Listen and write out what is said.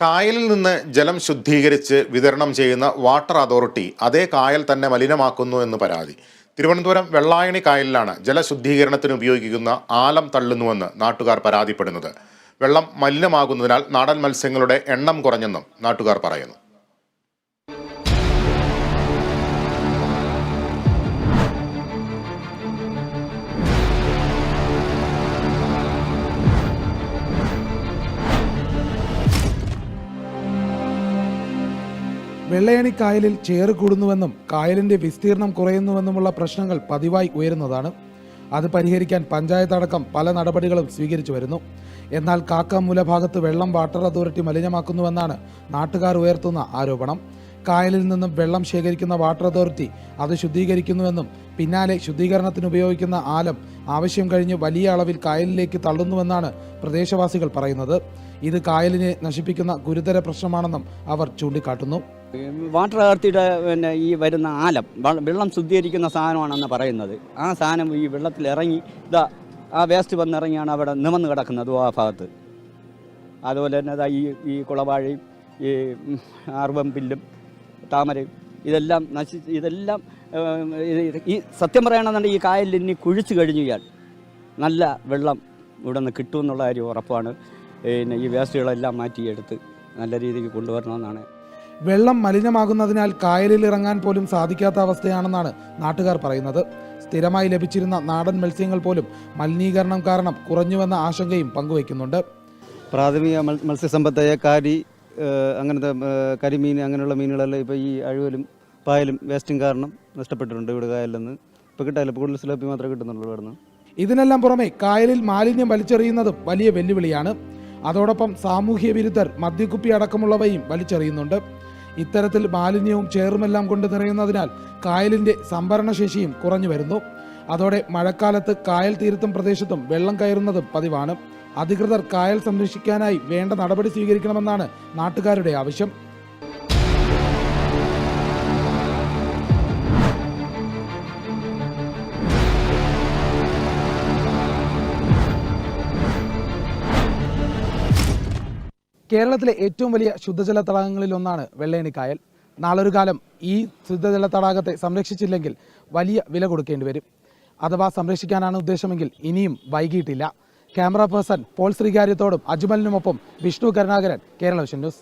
കായലിൽ നിന്ന് ജലം ശുദ്ധീകരിച്ച് വിതരണം ചെയ്യുന്ന വാട്ടർ അതോറിറ്റി അതേ കായൽ തന്നെ മലിനമാക്കുന്നു എന്ന് പരാതി. തിരുവനന്തപുരം വെള്ളായണി കായലിലാണ് ജലശുദ്ധീകരണത്തിന് ഉപയോഗിക്കുന്ന ആലം തള്ളുന്നുവെന്ന് നാട്ടുകാർ പരാതിപ്പെടുന്നത്. വെള്ളം മലിനമാകുന്നതിനാൽ നാടൻ മത്സ്യങ്ങളുടെ എണ്ണം കുറഞ്ഞെന്നും നാട്ടുകാർ പറയുന്നു. വെള്ളയണി കായലിൽ ചേറ് കൂടുന്നുവെന്നും കായലിന്റെ വിസ്തീർണം കുറയുന്നുവെന്നുമുള്ള പ്രശ്നങ്ങൾ പതിവായി ഉയരുന്നതാണ്. അത് പരിഹരിക്കാൻ പഞ്ചായത്ത് അടക്കം പല നടപടികളും സ്വീകരിച്ചു വരുന്നു. എന്നാൽ കാക്കാമൂല ഭാഗത്ത് വെള്ളം വാട്ടർ അതോറിറ്റി മലിനമാക്കുന്നുവെന്നാണ് നാട്ടുകാർ ഉയർത്തുന്ന ആരോപണം. കായലിൽ നിന്നും വെള്ളം ശേഖരിക്കുന്ന വാട്ടർ അതോറിറ്റി അത് ശുദ്ധീകരിക്കുന്നുവെന്നും പിന്നാലെ ശുദ്ധീകരണത്തിന് ഉപയോഗിക്കുന്ന ആലം ആവശ്യം കഴിഞ്ഞ് വലിയ അളവിൽ കായലിലേക്ക് തള്ളുന്നുവെന്നാണ് പ്രദേശവാസികൾ പറയുന്നത്. ഇത് കായലിനെ നശിപ്പിക്കുന്ന ഗുരുതര പ്രശ്നമാണെന്നും അവർ ചൂണ്ടിക്കാട്ടുന്നു. വാട്ടർ അതോറിറ്റിയുടെ പിന്നെ ഈ വരുന്ന ആലം വെള്ളം ശുദ്ധീകരിക്കുന്ന സാധനമാണെന്ന് പറയുന്നത്. ആ സാധനം ഈ വെള്ളത്തിൽ ഇറങ്ങി ഇതാ ആ വേസ്റ്റ് വന്നിറങ്ങിയാണ് അവിടെ നിമന്ന് കിടക്കുന്നത് ആ ഭാഗത്ത്. അതുപോലെ തന്നെ ഈ ഈ കുളവാഴയും ഈ ആർവം പില്ലും താമരയും ഇതെല്ലാം നശി ഇതെല്ലാം ഈ സത്യം പറയണമെന്നുണ്ടെങ്കിൽ ഈ കായലിൽ ഇനി കുഴിച്ചു കഴിഞ്ഞു നല്ല വെള്ളം ഇവിടെ നിന്ന് കിട്ടുമെന്നുള്ള കാര്യം ഉറപ്പാണ്. പിന്നെ ഈ വേസ്റ്റുകളെല്ലാം മാറ്റിയെടുത്ത് നല്ല രീതിക്ക് കൊണ്ടുവരണമെന്നാണ് വെള്ളം മലിനമാകുന്നതിനാൽ കായലിൽ ഇറങ്ങാൻ പോലും സാധിക്കാത്ത അവസ്ഥയാണെന്നാണ് നാട്ടുകാർ പറയുന്നത്. സ്ഥിരമായി ലഭിച്ചിരുന്ന നാടൻ മത്സ്യങ്ങൾ പോലും മലിനീകരണം കാരണം കുറഞ്ഞുവെന്ന ആശങ്കയും പങ്കുവയ്ക്കുന്നുണ്ട്. പ്രാഥമിക മത്സ്യസമ്പത്തായ കാരി അങ്ങനത്തെ കരിമീൻ അങ്ങനെയുള്ള മീനുകളെല്ലാം ഇപ്പോൾ ഈ അഴുവലും പായലും വേസ്റ്റും കാരണം നഷ്ടപ്പെട്ടിട്ടുണ്ട് ഇവിടെ കായലിൽ നിന്ന് ഇപ്പോൾ കിട്ടാല്ല ഇപ്പോൾ കൂടുതൽ സിലോപ്പി മാത്രമേ കിട്ടുന്നുള്ളൂ ഇവിടെ നിന്ന്. ഇതിനെല്ലാം പുറമെ കായലിൽ മാലിന്യം വലിച്ചെറിയുന്നതും വലിയ വെല്ലുവിളിയാണ്. അതോടൊപ്പം സാമൂഹ്യ വിരുദ്ധർ മദ്യക്കുപ്പി അടക്കമുള്ളവയും വലിച്ചെറിയുന്നുണ്ട്. ഇത്തരത്തിൽ മാലിന്യവും ചേറുമെല്ലാം കൊണ്ട് നിറയുന്നതിനാൽ കായലിന്റെ സംഭരണശേഷിയും കുറഞ്ഞു വരുന്നു. അതോടെ മഴക്കാലത്ത് കായൽ തീരത്തും പ്രദേശത്തും വെള്ളം കയറുന്നതും പതിവാണ്. അധികൃതർ കായൽ സംരക്ഷിക്കാനായി വേണ്ട നടപടി സ്വീകരിക്കണമെന്നാണ് നാട്ടുകാരുടെ ആവശ്യം. കേരളത്തിലെ ഏറ്റവും വലിയ ശുദ്ധജല തടാകങ്ങളിൽ ഒന്നാണ് വെള്ളയണി കായൽ നാളൊരു കാലം ഈ ശുദ്ധജല തടാകത്തെ സംരക്ഷിച്ചില്ലെങ്കിൽ വലിയ വില കൊടുക്കേണ്ടി വരും. അഥവാ സംരക്ഷിക്കാനാണ് ഉദ്ദേശമെങ്കിൽ ഇനിയും വൈകിയിട്ടില്ല. ക്യാമറ പേഴ്സൺ പോൾ ശ്രീകാര്യത്തോടും അജ്മലിനുമൊപ്പം വിഷ്ണു കരുണാകരൻ കേരള വിഷൻ ന്യൂസ്.